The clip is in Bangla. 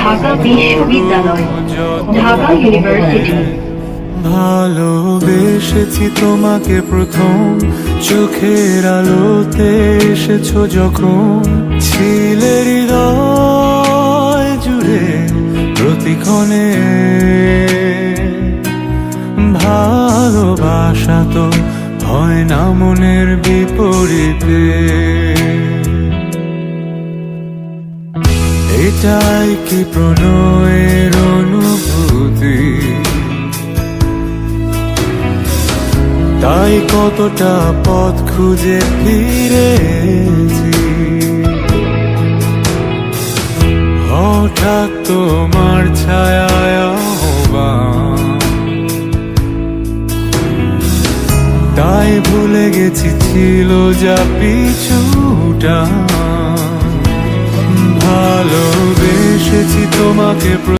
ঢাকা বিশ্ববিদ্যালয়, ঢাকা ইউনিভার্সিটি। ভালোবেসেছি তোমাকে প্রথম, চোখের আলোতে এসেছ যখন। ছিলে হৃদয় জুড়ে প্রতিক্ষণে। ভালোবাসা তো হয় না মনের বিপরীতে। এটাই কি প্রণয়ের অনুভূতি তাই কতটা পথ খুঁজে ফিরেছি হঠাৎ তোমার ছায়া। তাই ভুলে গেছি, ছিল যা পিছুটা তোমাকে